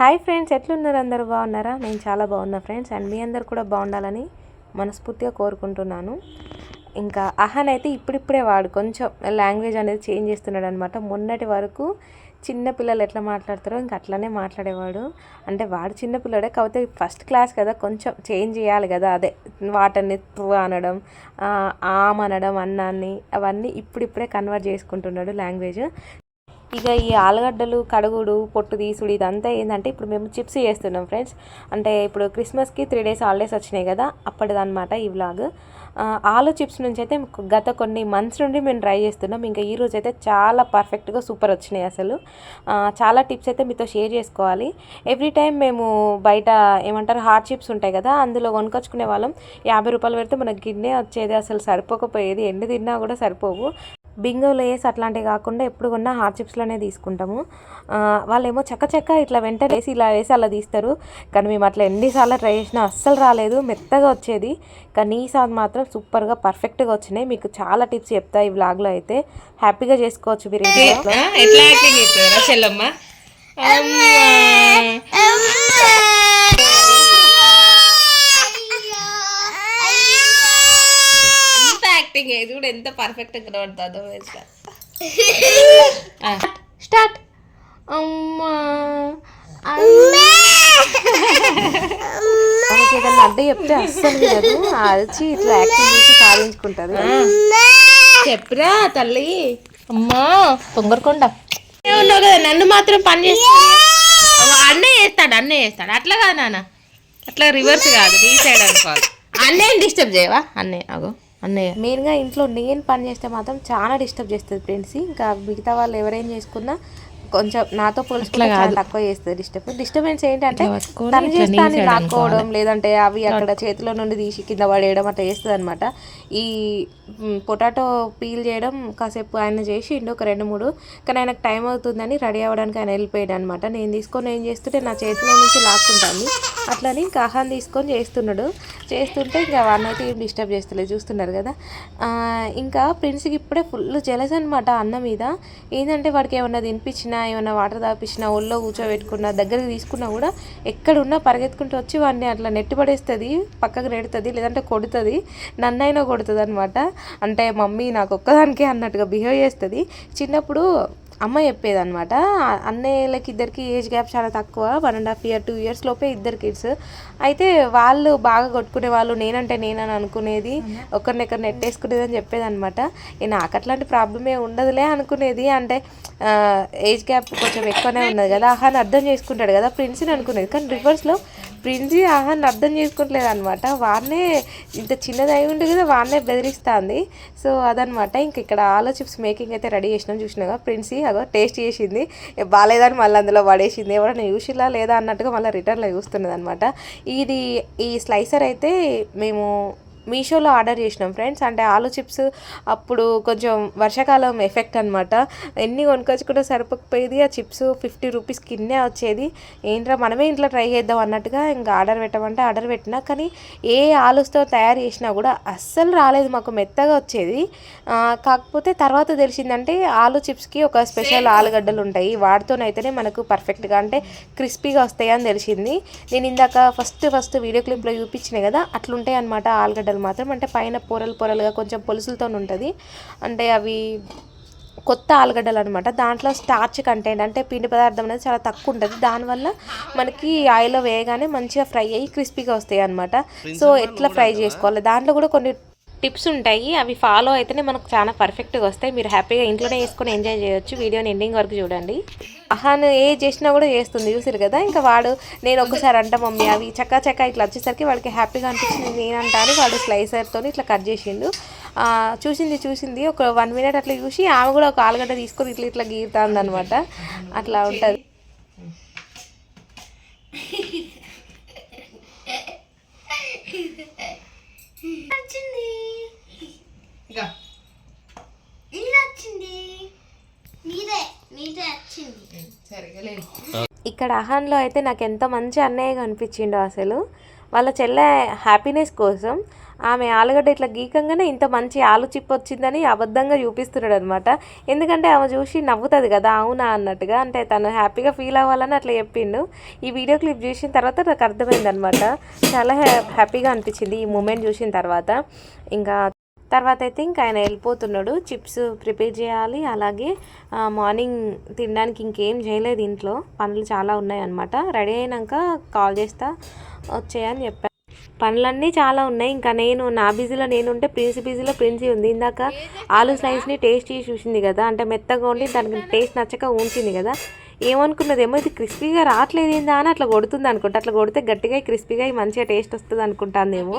Hi friends ఎట్లున్నారు అందరూ? బాగున్నారా? నేను చాలా బాగున్నా ఫ్రెండ్స్ అండ్ మీ అందరు కూడా బాగుండాలని మనస్ఫూర్తిగా కోరుకుంటున్నాను. ఇంకా అహన్ అయితే ఇప్పుడిప్పుడే వాడు కొంచెం లాంగ్వేజ్ అనేది చేంజ్ చేస్తున్నాడు అనమాట మొన్నటి వరకు చిన్న పిల్లలు ఎట్లా మాట్లాడతారో ఇంకా అట్లనే మాట్లాడేవాడు. అంటే వాడు చిన్నపిల్లడే కాకపోతే ఫస్ట్ క్లాస్ కదా కొంచెం చేంజ్ చేయాలి కదా అదే వాటర్ని త్రు అనడం ఆమ్ అనడం అన్నాన్ని అవన్నీ ఇప్పుడిప్పుడే కన్వర్ట్ చేసుకుంటున్నాడు లాంగ్వేజ్. ఇక ఈ ఆలుగడ్డలు కడుగుడు పొట్టు తీసుడు ఇదంతా ఏంటంటే ఇప్పుడు మేము చిప్స్ చేస్తున్నాం ఫ్రెండ్స్. అంటే ఇప్పుడు క్రిస్మస్కి త్రీ డేస్ హాలిడేస్ వచ్చినాయి కదా అప్పటిదన్నమాట ఈ వ్లాగ్. ఆలు చిప్స్ నుంచి అయితే గత కొన్ని మంత్స్ నుండి మేము ట్రై చేస్తున్నాం. ఇంకా ఈ రోజు అయితే చాలా పర్ఫెక్ట్గా సూపర్ వచ్చినాయి అసలు. చాలా టిప్స్ అయితే మీతో షేర్ చేసుకోవాలి. ఎవ్రీ టైం మేము బయట ఏమంటారు హాట్ చిప్స్ ఉంటాయి కదా అందులో కొనుకొచ్చుకునే వాళ్ళం. యాభై రూపాయలు పెడితే మనకి గిన్నె వచ్చేది అసలు సరిపోకపోయేది. ఎన్ని తిన్నా కూడా సరిపోవు. బింగో లేస్ అట్లాంటివి కాకుండా ఎప్పుడు కొన్నా హాట్ చిప్స్లోనే తీసుకుంటాము వాళ్ళేమో చక్క చక్క ఇట్లా వెంట వేసి ఇలా వేసి అలా తీస్తారు. కానీ మేము అట్లా ఎన్నిసార్లు ట్రై చేసినా అస్సలు రాలేదు. మెత్తగా వచ్చేది. కానీ ఈసారి మాత్రం సూపర్గా పర్ఫెక్ట్గా వచ్చినాయి. మీకు చాలా టిప్స్ చెప్తా ఈ వ్లాగ్లో అయితే. హ్యాపీగా చేసుకోవచ్చు మీరు ఎట్లా యాక్టింగ్ చెల్లమ్మ? యాక్టింగ్ ఇది కూడా ఎంత పర్ఫెక్ట్గా కనబడుతుందో స్టార్ట్ అమ్మా మనకి ఏదైనా అడ్డ చెప్తే అస్సలు వినదు. అరిచి ఇట్లా యాక్టింగ్ చేసి సాధించుకుంటుంది. చెప్పురా తల్లి. అమ్మా పొంగరకొండ ఉన్నావు కదా నన్ను మాత్రం పని చేస్తాడు అన్నే చేస్తాడు అన్నే చేస్తాడు. అట్లా కాదు నాన్న. అట్లా రివర్స్ కాదు ఈ సైడ్ అనుకోవాలి. అన్నయ్య డిస్టర్బ్ చేయవా? అన్నయ్య అగో. అన్నయ్య. మెయిన్గా ఇంట్లో నేను పని చేస్తే మాత్రం చాలా డిస్టర్బ్ చేస్తుంది ఫ్రెండ్స్. ఇంకా మిగతా వాళ్ళు ఎవరేం చేసుకున్నా కొంచెం నాతో పోల్చుకుంటే తక్కువ చేస్తుంది డిస్టర్బ్ డిస్టర్బెన్స్ ఏంటంటే తను ఇట్లా చేస్తా నీ side లాక్కోవడం లేదంటే అవి అక్కడ చేతిలో నుండి తీసి కింద పడేయడం అట్లా చేస్తుంది అనమాట ఈ పొటాటో పీల్ చేయడం కాసేపు ఆయన చేసిండు ఒక రెండు మూడు కానీ ఆయనకు టైం అవుతుందని రెడీ అవ్వడానికి ఆయన వెళ్ళిపోయాడు అనమాట నేను తీసుకొని ఏం చేస్తుంటే నా చేతిలో నుంచి లాక్కుంటాను. అట్లని ఇంకా అహాన్ తీసుకొని చేస్తున్నాడు. చేస్తుంటే ఇంకా వాడిని అయితే ఏం డిస్టర్బ్ చేస్తలేదు చూస్తున్నారు కదా. ఇంకా ప్రిన్స్కి ఇప్పుడే ఫుల్ జలస్ అనమాట అన్న మీద. ఏంటంటే వాడికి ఏమన్నా తినిపించినా ఏమైనా వాటర్ తాపించినా ఒళ్ళో కూర్చోబెట్టుకున్నా దగ్గరికి తీసుకున్నా కూడా ఎక్కడున్నా పరిగెత్తుకుంటూ వచ్చి వాడిని అట్లా నెట్టిపడేస్తుంది పక్కకు నెడుతుంది లేదంటే కొడుతుంది నన్నైనా కొడుతుంది అనమాట అంటే మమ్మీ నాకు ఒక్కదానికే అన్నట్టుగా బిహేవ్ చేస్తుంది. చిన్నప్పుడు అమ్మ చెప్పేదనమాట అన్నయ్యలకి ఇద్దరికి ఏజ్ గ్యాప్ చాలా తక్కువ one and half year two years లోపే ఇద్దరు కిడ్స్ అయితే వాళ్ళు బాగా కొట్టుకునే వాళ్ళు నేనంటే నేనని అనుకునేది ఒకరినొకరు నెట్టేసుకునేది అని చెప్పేది అనమాట నాకు అట్లాంటి ప్రాబ్లమే ఉండదులే అనుకునేది. అంటే ఏజ్ గ్యాప్ కొంచెం ఎక్కువనే ఉన్నది కదా ఆహాన్ని అర్థం చేసుకుంటాడు కదా ప్రిన్స్ని అనుకునేది. కానీ రివర్స్లో ప్రిన్స్ ఆహాన్ని అర్థం చేసుకుంటలేదు అనమాట వాడినే ఇంత చిన్నది అయి ఉండి కదా వాడినే బెదిరిస్తుంది. సో అదనమాట ఇంక ఇక్కడ ఆలో చిప్స్ మేకింగ్ అయితే రెడీ చేసినాం చూసినాగా ప్రిన్సీ అగో టేస్ట్ చేసింది. బాగాలేదని మళ్ళీ అందులో పడేసింది. ఎవరైనా చూసిలా లేదా అన్నట్టుగా మళ్ళీ రిటర్న్లో చూస్తున్నది అనమాట ఇది ఈ స్లైసర్ అయితే మేము మీషోలో ఆర్డర్ చేసినాం ఫ్రెండ్స్. అంటే ఆలు చిప్స్ అప్పుడు కొంచెం వర్షాకాలం ఎఫెక్ట్ అనమాట ఎన్ని కొనుక్కొచ్చుకుంటే సరిపోకపోయేది. ఆ చిప్స్ ఫిఫ్టీ రూపీస్ కిన్నే వచ్చేది. ఏంట్రా మనమే ఇంట్లో ట్రై చేద్దాం అన్నట్టుగా ఇంకా ఆర్డర్ పెట్టమంటే ఆర్డర్ పెట్టినా కానీ ఏ ఆలుస్తో తయారు చేసినా కూడా అస్సలు రాలేదు. మాకు మెత్తగా వచ్చేది. కాకపోతే తర్వాత తెలిసిందంటే ఆలు చిప్స్కి ఒక స్పెషల్ ఆలుగడ్డలు ఉంటాయి. వాటితోనైతేనే మనకు పర్ఫెక్ట్గా అంటే క్రిస్పీగా వస్తాయి అని తెలిసింది. నేను ఇందాక ఫస్ట్ ఫస్ట్ వీడియో క్లిప్లో చూపించిన కదా అట్లుంటాయి అనమాట ఆలుగడ్డలు మాత్రం అంటే పైన పొరలు పొరలుగా కొంచెం పొలుసులతో ఉంటుంది. అంటే అవి కొత్త ఆలుగడ్డలు అనమాట దాంట్లో స్టార్చ్ కంటెంట్ అంటే పిండి పదార్థం అనేది చాలా తక్కువ ఉంటుంది. దానివల్ల మనకి ఆయిల్లో వేయగానే మంచిగా ఫ్రై అయ్యి క్రిస్పీగా వస్తాయి అనమాట సో ఎట్లా ఫ్రై చేసుకోవాలి? దాంట్లో కూడా కొన్ని టిప్స్ ఉంటాయి. అవి ఫాలో అయితేనే మనకు చాలా పర్ఫెక్ట్గా వస్తాయి. మీరు హ్యాపీగా ఇంట్లోనే వేసుకొని ఎంజాయ్ చేయొచ్చు. వీడియోని ఎండింగ్ వరకు చూడండి. అహాన్ ఏ చేసినా కూడా చేస్తుంది. చూసారు కదా? ఇంకా వాడు నేను ఒకసారి అంట మమ్మీ అవి చక్కా చక్కా ఇట్లా వచ్చేసరికి వాడికి హ్యాపీగా అనిపించింది నేనంటాను వాడు స్లైసర్తో ఇట్లా కట్ చేసిండు. చూసింది చూసింది. ఒక వన్ మినిట్ అట్లా చూసి ఆమె కూడా ఒక ఆలుగడ్డ తీసుకొని ఇట్లా ఇట్లా గీరుతుంది అనమాట అట్లా ఉంటుంది వచ్చింది ఇంకా ఇది వచ్చింది నీదే నీదే వచ్చింది సరిగా లేదు ఇక్కడ అహాన్లో అయితే నాకు ఎంత మంచి అన్నయ్యగా అనిపించిండో అసలు. వాళ్ళ చెల్లె హ్యాపీనెస్ కోసం ఆమె ఆలుగడ్డ ఇట్లా గీకంగానే ఇంత మంచి ఆలు చిప్పు వచ్చిందని అబద్ధంగా చూపిస్తున్నాడు అనమాట ఎందుకంటే ఆమె చూసి నవ్వుతుంది కదా అవునా అన్నట్టుగా. అంటే తను హ్యాపీగా ఫీల్ అవ్వాలని అట్లా చెప్పిండు. ఈ వీడియో క్లిప్ చూసిన తర్వాత నాకు అర్థమైంది అనమాట చాలా హ్యా హ్యాపీగా అనిపించింది ఈ మూమెంట్ చూసిన తర్వాత. ఇంకా తర్వాత అయితే ఇంకా ఆయన వెళ్ళిపోతున్నాడు. చిప్స్ ప్రిపేర్ చేయాలి. అలాగే మార్నింగ్ తినడానికి ఇంకేం చేయలేదు ఇంట్లో. పనులు చాలా ఉన్నాయి అనమాట రెడీ అయినాక కాల్ చేస్తా వచ్చేయని చెప్పాను పనులన్నీ చాలా ఉన్నాయి. ఇంకా నేను నా బిజీలో నేను ఉంటే ప్రిన్సీ బిజీలో ప్రిన్సీ ఉంది. ఇందాక ఆలు స్లైస్ని టేస్ట్ చేసి చూసింది కదా. అంటే మెత్తగా ఉండి దానికి టేస్ట్ నచ్చక ఉంచింది కదా. ఏమనుకున్నదేమో ఇది క్రిస్పీగా రావట్లేదు ఏందా అని అట్లా కొడుతుంది అనుకుంటా. అట్లా కొడితే గట్టిగా క్రిస్పీగా మంచిగా టేస్ట్ వస్తుంది అనుకుంటాందేమో.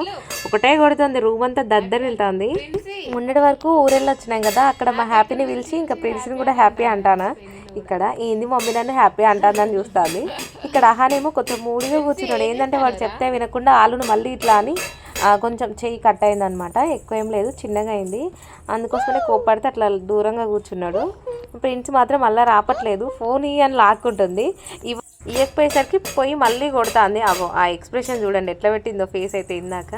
ఒకటే కొడుతుంది రూమ్ అంతా దద్దరి వెళ్తుంది. మొన్నటి వరకు ఊరెళ్ళి వచ్చినాం కదా అక్కడ మా హ్యాపీని పిలిచి ఇంకా ప్రిన్స్ని కూడా హ్యాపీ అంటానా. ఇక్కడ ఏంది మమ్మీ నన్ను హ్యాపీ అంటానని చూస్తుంది. ఇక్కడ అహానేమో కొంచెం మూడిగా కూర్చున్నాడు. ఏంటంటే వాడు చెప్తే వినకుండా ఆలును మళ్ళీ ఇట్లా అని కొంచెం చెయ్యి కట్ అయిందనమాట. ఎక్కువ ఏం లేదు చిన్నగా అయింది. అందుకోసమే కోప్పడితే అట్లా దూరంగా కూర్చున్నాడు. ప్రిన్స్ మాత్రం మళ్ళీ రాపట్లేదు. ఫోన్ ఇయ్యి అని లాక్కుంటుంది. ఇవ ఇవ్వకపోయేసరికి పోయి మళ్ళీ కొడుతుంది. అగో ఆ ఎక్స్ప్రెషన్ చూడండి ఎట్లా పెట్టిందో ఫేస్ అయితే ఇందాక.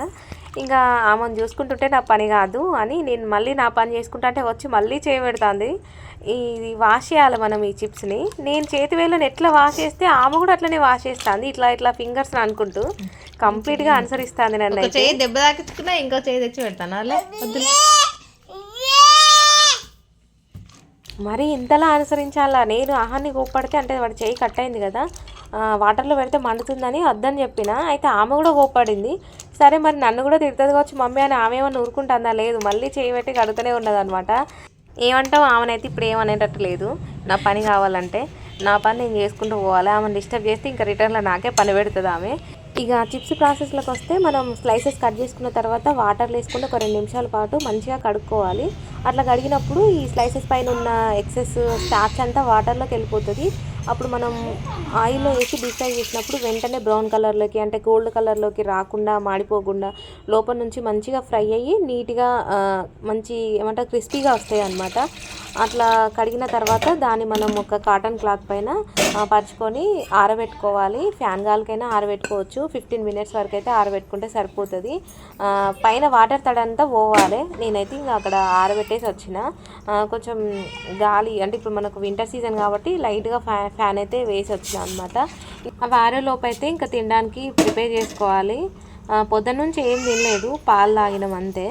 ఇంకా ఆమెను చూసుకుంటుంటే నా పని కాదు అని నేను మళ్ళీ నా పని చేసుకుంటా అంటే వచ్చి మళ్ళీ చేయబెడుతుంది ఇది వాష్ చేయాలి మనం ఈ చిప్స్ని. నేను చేతి వేళ్ళని ఎట్లా వాష్ చేస్తే ఆమె కూడా అట్లనే వాష్ చేస్తుంది ఇట్లా ఇట్లా ఫింగర్స్ అనుకుంటూ కంప్లీట్గా అనుసరిస్తుంది నన్ను ఒక అయితే. చేయి దెబ్బ తాకించుకున్నా ఇంకో చేయి తెచ్చి పెడతాను అలా? మరి ఇంతలా అనుసరించాలా? నేను ఆహాన్ని కోప్పడితే అంటే వాడి చేయి కట్ అయింది కదా. వాటర్లో పెడితే మండుతుందని వద్దని చెప్పిన. అయితే ఆమె కూడా కోప్పడింది. సరే మరి నన్ను కూడా తిడుతుంది కావచ్చు మమ్మీ అని ఆమె ఏమన్నా ఊరుకుంటుందా? లేదు. మళ్ళీ చేయి పెట్టి కడుతూనే ఉన్నదనమాట ఏమంటావు? ఆమెనైతే ఇప్పుడు ఏమనేటట్టు లేదు. నా పని కావాలంటే నా పని నేను చేసుకుంటూ పోవాలి. ఆమెను డిస్టర్బ్ చేస్తే ఇంకా రిటర్న్లో నాకే పని పెడుతుంది ఆమె. ఇక చిప్స్ ప్రాసెస్లోకి వస్తే మనం స్లైసెస్ కట్ చేసుకున్న తర్వాత వాటర్లో వేసుకుంటే ఒక రెండు నిమిషాల పాటు మంచిగా కడుక్కోవాలి. అట్లా కడిగినప్పుడు ఈ స్లైసెస్ పైన ఉన్న ఎక్సెస్ స్టార్చ్ అంతా వాటర్లోకి వెళ్ళిపోతుంది. అప్పుడు మనం ఆయిల్లో వేసి డీప్ ఫ్రై చేసినప్పుడు వెంటనే బ్రౌన్ కలర్లోకి అంటే గోల్డ్ కలర్లోకి రాకుండా మాడిపోకుండా లోపల నుంచి మంచిగా ఫ్రై అయ్యి నీట్గా మంచి ఏమంటారు క్రిస్పీగా వస్తాయి అన్నమాట అట్లా కడిగిన తర్వాత దాన్ని మనం ఒక కాటన్ క్లాత్ పైన పరుచుకొని ఆరబెట్టుకోవాలి. ఫ్యాన్ గాలికైనా ఆరబెట్టుకోవచ్చు. ఫిఫ్టీన్ మినిట్స్ వరకు అయితే ఆరబెట్టుకుంటే సరిపోతుంది. పైన వాటర్ తడంతా పోవాలి. నేనైతే ఇంకా అక్కడ ఆరబెట్టేసి వచ్చిన. కొంచెం గాలి అంటే ఇప్పుడు మనకు వింటర్ సీజన్ కాబట్టి లైట్గా ఫ్యా ఫ్యాన్ అయితే వేసి వచ్చిన అనమాట అవి ఆరేలోపు అయితే ఇంకా తినడానికి ప్రిపేర్ చేసుకోవాలి. పొద్దున్న నుంచి ఏం తినలేదు పాలు తాగినాం అంతే.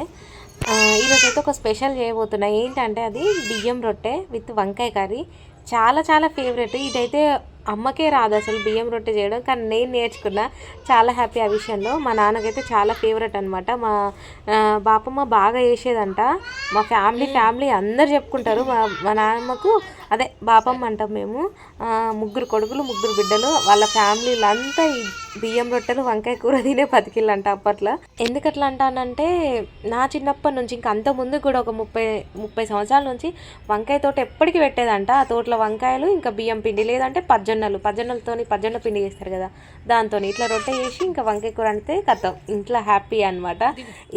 ఈరోజు అయితే ఒక స్పెషల్ చేయబోతున్నా. ఏంటంటే అది బియ్యం రొట్టె విత్ వంకాయ కర్రీ. చాలా చాలా ఫేవరెట్. ఇదైతే అమ్మకే రాదు అసలు బియ్యం రొట్టె చేయడం. కానీ నేను నేర్చుకున్నా చాలా హ్యాపీ ఆ విషయంలో. మా నాన్నకైతే చాలా ఫేవరెట్ అనమాట మా బాపమ్మ బాగా చేసేదంట. మా ఫ్యామిలీ ఫ్యామిలీ అందరు చెప్పుకుంటారు. మా మా నాన్నమ్మకు అదే బాపమ్మ అంటాం మేము. ముగ్గురు కొడుకులు ముగ్గురు బిడ్డలు వాళ్ళ ఫ్యామిలీలు అంతా బియ్యం రొట్టెలు వంకాయ కూర తినే బతికిళ్ళంట అప్పట్లో. ఎందుకు అట్లా అంటానంటే నా చిన్నప్పటి నుంచి ఇంకా అంత ముందు కూడా ఒక ముప్పై ముప్పై సంవత్సరాల నుంచి వంకాయ తోట ఎప్పటికీ పెట్టేదంట. ఆ తోటలో వంకాయలు ఇంకా బియ్యం పిండి లేదంటే పజ్జొన్నలు. పజ్జొన్నలతోని పజ్జొన్న పిండి చేస్తారు కదా దాంతో ఇట్లా రొట్టె చేసి ఇంకా వంకాయ కూర అంటే కథం ఇంట్లో హ్యాపీ అనమాట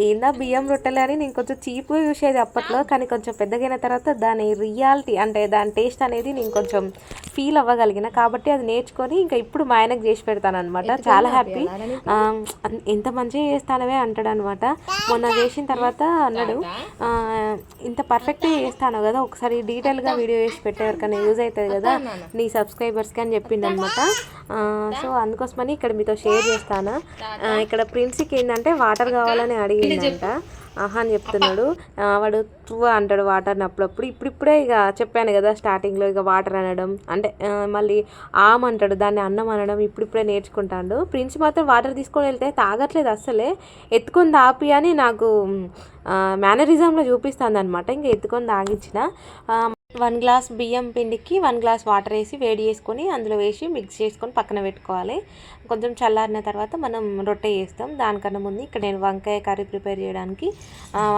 ఏందా బియ్యం రొట్టెలు అని నేను కొంచెం చీపు చూసేది అప్పట్లో కానీ కొంచెం పెద్దగైన తర్వాత దాని రియాలిటీ అంటే దాని టేస్ట్ అనేది నేను కొంచెం ఫీల్ అవ్వగలిగిన. కాబట్టి అది నేర్చుకొని ఇంకా ఇప్పుడు మా ఆయనకు చేసి పెడతాను అనమాట చాలా హ్యాపీ ఇంత మంచిగా చేస్తానవే అంటాడు అనమాట మొన్న చేసిన తర్వాత అన్నాడు ఇంత పర్ఫెక్ట్గా చేస్తాను కదా ఒకసారి డీటెయిల్గా వీడియో చేసి పెట్టేవరకన్నా యూజ్ అవుతుంది కదా నీ సబ్స్క్రైబర్స్కి అని చెప్పిండు అనమాట సో అందుకోసమని ఇక్కడ మీతో షేర్ చేస్తాను. ఇక్కడ ప్రిన్స్కి ఏంటంటే వాటర్ కావాలని అడిగిందంట. ఆహా అని చెప్తున్నాడు. వాడు తువ్వ అంటాడు వాటర్ని అప్పుడప్పుడు ఇప్పుడిప్పుడే ఇక చెప్పాను కదా స్టార్టింగ్లో ఇక వాటర్ అనడం. అంటే మళ్ళీ ఆమ్ అంటాడు దాన్ని అన్నం అనడం ఇప్పుడిప్పుడే నేర్చుకుంటాడు. ప్రిన్స్ మాత్రం వాటర్ తీసుకొని వెళ్తే తాగట్లేదు అస్సలే. ఎత్తుకొని తాపి అని నాకు మేనరిజంలో చూపిస్తుంది అనమాట ఇంకా ఎత్తుకొని తాగించిన. వన్ గ్లాస్ బియ్యం పిండికి వన్ గ్లాస్ వాటర్ వేసి వేడి చేసుకొని అందులో వేసి మిక్స్ చేసుకొని పక్కన పెట్టుకోవాలి. కొంచెం చల్లారిన తర్వాత మనం రొట్టె చేస్తాం. దానికన్నా ముందు ఇక్కడ నేను వంకాయ కర్రీ ప్రిపేర్ చేయడానికి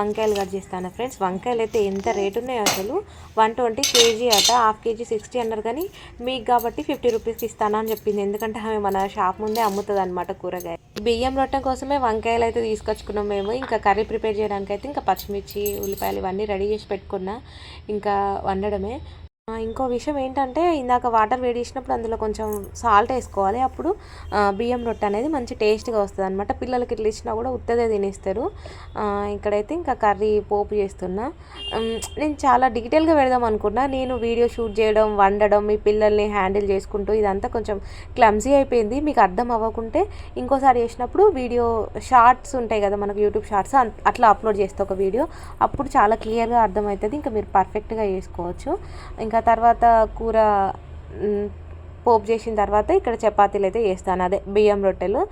వంకాయలు కట్ చేస్తాను ఫ్రెండ్స్. వంకాయలు అయితే ఎంత రేటు ఉన్నాయో అసలు. వన్ ట్వంటీ కేజీ అట హాఫ్ కేజీ సిక్స్టీ అన్నారు కానీ మీకు కాబట్టి ఫిఫ్టీ రూపీస్కి ఇస్తాను అని చెప్పింది. ఎందుకంటే ఆమె మన షాప్ ముందే అమ్ముతుంది అనమాట కూరగాయ బియ్యం రొట్టె కోసమే వంకాయలు అయితే తీసుకొచ్చుకున్నాం మేము. ఇంకా కర్రీ ప్రిపేర్ చేయడానికి అయితే ఇంకా పచ్చిమిర్చి ఉల్లిపాయలు ఇవన్నీ రెడీ చేసి పెట్టుకున్నా. ఇంకా వన్ ఆ, ఇంకో విషయం ఏంటంటే ఇందాక వాటర్ వేడి చేసినప్పుడు అందులో కొంచెం సాల్ట్ వేసుకోవాలి. అప్పుడు బియ్యం రొట్టె అనేది మంచి టేస్ట్గా వస్తుంది అనమాట పిల్లలకి ఇట్లా ఇచ్చినా కూడా ఉత్తదే తినేస్తారు. ఇక్కడైతే ఇంకా కర్రీ పోపు చేస్తున్నా. నేను చాలా డీటెయిల్గా పెడదాం అనుకున్నా. నేను వీడియో షూట్ చేయడం వండడం మీ పిల్లల్ని హ్యాండిల్ చేసుకుంటూ ఇదంతా కొంచెం క్లమ్జీ అయిపోయింది. మీకు అర్థం అవ్వకుంటే ఇంకోసారి చేసినప్పుడు వీడియో షార్ట్స్ ఉంటాయి కదా మనకు యూట్యూబ్ షార్ట్స్ అట్లా అప్లోడ్ చేస్తే ఒక వీడియో. అప్పుడు చాలా క్లియర్గా అర్థమవుతుంది. ఇంకా మీరు పర్ఫెక్ట్గా చేసుకోవచ్చు. ఇంకా తర్వాత కూర పోపు చేసిన తర్వాత ఇక్కడ చపాతీలు అయితే చేస్తాను. అదే బియ్యం రొట్టెలు.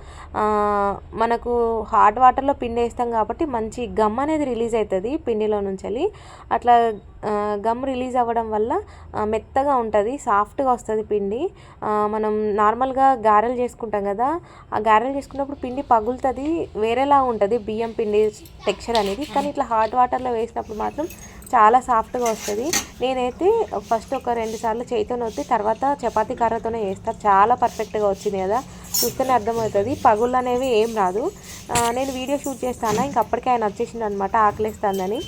మనకు హాట్ వాటర్లో పిండి వేస్తాం కాబట్టి మంచి గమ్ అనేది రిలీజ్ అవుతుంది పిండిలో నుంచి అట్లా గమ్ రిలీజ్ అవ్వడం వల్ల మెత్తగా ఉంటుంది సాఫ్ట్గా వస్తుంది పిండి. మనం నార్మల్గా గారెలు చేసుకుంటాం కదా ఆ గారెలు చేసుకున్నప్పుడు పిండి పగులుతుంది వేరేలా ఉంటుంది బియ్యం పిండి టెక్స్చర్ అనేది. కానీ ఇట్లా హాట్ వాటర్లో వేసినప్పుడు మాత్రం చాలా సాఫ్ట్గా వస్తుంది. నేనైతే ఫస్ట్ ఒక రెండు సార్లు చేయితో నొత్తి తర్వాత చపాతీ కర్రతోనే చేస్తాను చాలా పర్ఫెక్ట్గా వచ్చింది కదా. చూస్తేనే అర్థమవుతుంది. పగుళ్ళు అనేవి ఏం రాదు. నేను వీడియో షూట్ చేస్తాను? ఇంక అప్పటికే ఆయన వచ్చేసింది అనమాట ఆకలిస్తుందని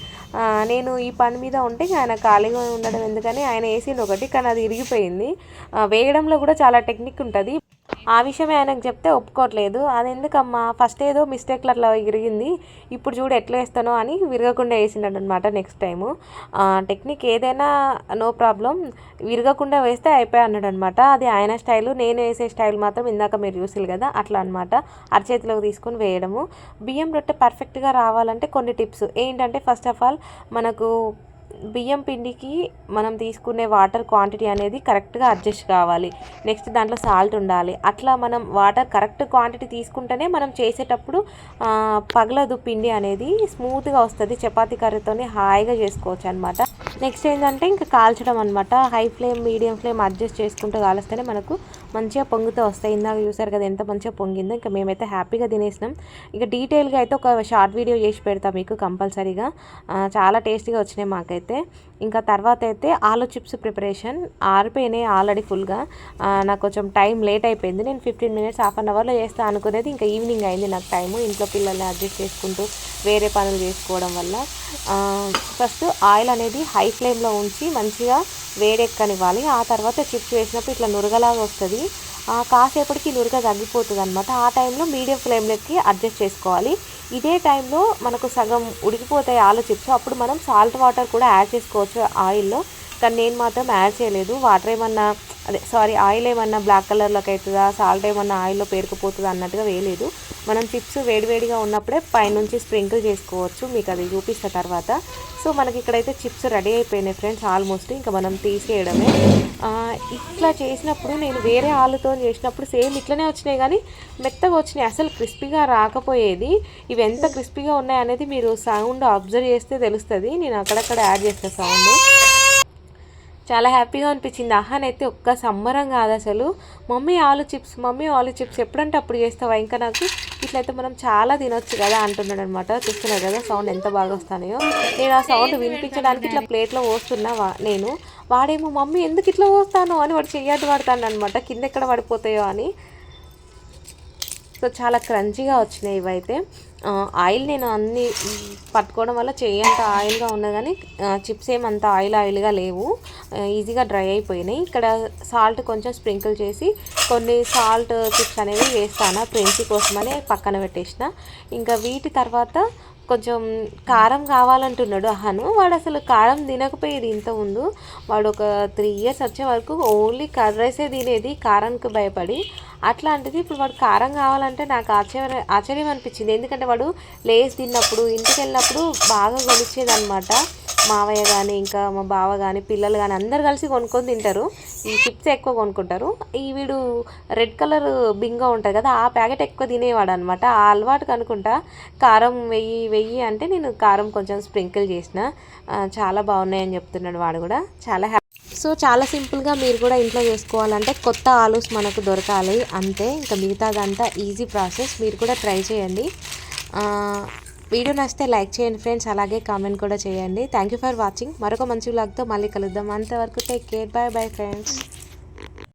నేను ఈ పని మీద ఉంటే ఆయన ఖాళీగా ఉండడం ఎందుకని ఆయన వేసింది ఒకటి కానీ అది ఇరిగిపోయింది. వేయడంలో కూడా చాలా టెక్నిక్ ఉంటుంది. ఆ విషయం ఆయనకు చెప్తే ఒప్పుకోవట్లేదు అది ఎందుకమ్మా ఫస్ట్ ఏదో మిస్టేక్లు అట్లా విరిగింది. ఇప్పుడు చూడు ఎట్లా వేస్తానో అని విరగకుండా వేసినాడు అనమాట నెక్స్ట్ టైము. టెక్నిక్ ఏదైనా నో ప్రాబ్లం. విరగకుండా వేస్తే అయిపోయి అన్నాడు అనమాట అది ఆయన స్టైల్ నేను వేసే స్టైల్ మాత్రం ఇందాక మీరు చూసారు కదా అట్లా అనమాట అరచేతిలోకి తీసుకొని వేయడము. బియ్యం రొట్టె పర్ఫెక్ట్గా రావాలంటే కొన్ని టిప్స్. ఏంటంటే ఫస్ట్ ఆఫ్ ఆల్ మనకు బియ్యం పిండికి మనం తీసుకునే వాటర్ క్వాంటిటీ అనేది కరెక్ట్గా అడ్జస్ట్ కావాలి. నెక్స్ట్ దాంట్లో సాల్ట్ ఉండాలి. అట్లా మనం వాటర్ కరెక్ట్ క్వాంటిటీ తీసుకుంటేనే మనం చేసేటప్పుడు పగలదు పిండి అనేది స్మూత్గా వస్తుంది. చపాతి కర్రీతోనే హాయిగా చేసుకోవచ్చు అనమాట నెక్స్ట్ ఏంటంటే ఇంకా కాల్చడం అనమాట high flame medium flame adjust చేసుకుంటూ కాలుస్తేనే మనకు మంచిగా పొంగుతూ వస్తాయి. ఇందాక చూసారు కదా ఎంత మంచిగా పొంగిందో. ఇంకా మేమైతే హ్యాపీగా తినేసినాం. ఇక డీటెయిల్గా అయితే ఒక షార్ట్ వీడియో చేసి పెడతాం మీకు కంపల్సరీగా. చాలా టేస్టీగా వచ్చినాయి మాకైతే. ఇంకా తర్వాత అయితే ఆలు చిప్స్ ప్రిపరేషన్ ఆరిపోయినాయి ఆల్రెడీ ఫుల్గా. నాకు కొంచెం టైం లేట్ అయిపోయింది. నేను ఫిఫ్టీన్ మినిట్స్ హాఫ్ అన్ అవర్లో చేస్తా అనుకునేది. ఇంకా ఈవినింగ్ అయింది నాకు టైము. ఇంట్లో పిల్లల్ని అడ్జస్ట్ చేసుకుంటూ వేరే పనులు చేసుకోవడం వల్ల ఫస్ట్ ఆయిల్ అనేది హై ఫ్లేమ్లో ఉంచి మంచిగా వేడెక్కనివ్వాలి. ఆ తర్వాత చిప్స్ వేసినప్పుడు ఇట్లా నురగలాగా వస్తుంది. కాసేపటికి నురగ తగ్గిపోతుంది అనమాట ఆ టైంలో మీడియం ఫ్లేమ్లోకి అడ్జస్ట్ చేసుకోవాలి. ఇదే టైంలో మనకు సగం ఉడికిపోతాయి ఆలు చిప్స్. అప్పుడు మనం సాల్ట్ వాటర్ కూడా యాడ్ చేసుకోవచ్చు ఆయిల్లో. కానీ నేను మాత్రం యాడ్ చేయలేదు. వాటర్ ఏమన్నా అదే సారీ ఆయిల్ ఏమన్నా బ్లాక్ కలర్లోకి అవుతుందా సాల్ట్ ఏమన్నా ఆయిల్లో పేరుకుపోతుందా అన్నట్టుగా వేయలేదు. మనం చిప్స్ వేడివేడిగా ఉన్నప్పుడే పైనుంచి స్ప్రింకిల్ చేసుకోవచ్చు. మీకు అది చూపిస్తా తర్వాత. సో మనకి ఇక్కడైతే చిప్స్ రెడీ అయిపోయినాయి ఫ్రెండ్స్ ఆల్మోస్ట్ ఇంకా మనం తీసేయడమే. ఇట్లా చేసినప్పుడు నేను వేరే ఆలుతో చేసినప్పుడు సేమ్ ఇట్లనే వచ్చినాయి కానీ మెత్తగా వచ్చినాయి. అసలు క్రిస్పీగా రాకపోయేది. ఇవి ఎంత క్రిస్పీగా ఉన్నాయి అనేది మీరు సౌండ్ అబ్జర్వ్ చేస్తే తెలుస్తుంది. నేను అక్కడక్కడ యాడ్ చేస్తాను సౌండ్. చాలా హ్యాపీగా అనిపించింది. అహాన్ అయితే ఒక్క సంబరం కాదు అసలు. మమ్మీ ఆలు చిప్స్ మమ్మీ ఆలు చిప్స్ ఎప్పుడంటే అప్పుడు చేస్తావా? ఇంకా నాకు ఇట్లయితే మనం చాలా తినొచ్చు కదా అంటున్నాడు అనమాట చూస్తున్నారు కదా సౌండ్ ఎంత బాగా వస్తాయో నేను ఆ సౌండ్ వినిపించడానికి ఇట్లా ప్లేట్లో పోస్తున్నా నేను. వాడేమో మమ్మీ ఎందుకు ఇట్లా పోస్తాను? అని వాడు చెయ్యద్దు పడతాను అనమాట కింద ఎక్కడ పడిపోతాయో అని. సో చాలా క్రంచీగా వచ్చినాయి ఇవైతే. ఆయిల్ నేను అన్ని పట్టుకోవడం వల్ల చెయ్యి అంత ఆయిల్గా ఉన్నది కానీ చిప్స్ ఏం అంత ఆయిల్ ఆయిల్గా లేవు. ఈజీగా డ్రై అయిపోయినాయి. ఇక్కడ సాల్ట్ కొంచెం స్ప్రింకిల్ చేసి కొన్ని సాల్ట్ చిప్స్ అనేవి వేస్తాను ప్రిన్సీ కోసమని పక్కన పెట్టేసిన. ఇంకా వీటి తర్వాత కొంచెం కారం కావాలంటున్నాడు అహను. వాడు అసలు కారం తినకపోయేది ఇంత ముందు. వాడు ఒక త్రీ ఇయర్స్ వచ్చే వరకు ఓన్లీ కర్డ్ తినేది కారానికి భయపడి. అట్లాంటిది ఇప్పుడు వాడు కారం కావాలంటే నాకు ఆశ్చర్యం ఆశ్చర్యం అనిపించింది. ఎందుకంటే వాడు లేస్ తిన్నప్పుడు ఇంటికి వెళ్ళినప్పుడు బాగా కొనిచ్చేదనమాట మావయ్య కానీ ఇంకా మా బావ కానీ పిల్లలు కానీ అందరు కలిసి కొనుక్కొని తింటారు. ఈ చిప్స్ ఎక్కువ కొనుక్కుంటారు. ఈ వీడు రెడ్ కలర్ బింగో ఉంటుంది కదా ఆ ప్యాకెట్ ఎక్కువ తినేవాడు అనమాట ఆ అలవాటు కనుకుంటా కారం వెయ్యి వెయ్యి అంటే నేను కారం కొంచెం స్ప్రింకిల్ చేసిన. చాలా బాగున్నాయని చెప్తున్నాడు వాడు కూడా. చాలా హ్యాపీ సో చాలా సింపుల్గా మీరు కూడా ఇంట్లో చేసుకోవాలంటే కొత్త ఆలూస్ మనకు దొరకాలి. అంతే ఇంకా మిగతాదంతా ఈజీ ప్రాసెస్. మీరు కూడా ట్రై చేయండి. వీడియో నచ్చితే లైక్ చేయండి ఫ్రెండ్స్. అలాగే కామెంట్ కూడా చేయండి. Thank you for watching. మరొక మంచి వ్లాగ్తో మళ్ళీ కలుద్దాం. అంతవరకు take care. Bye bye friends.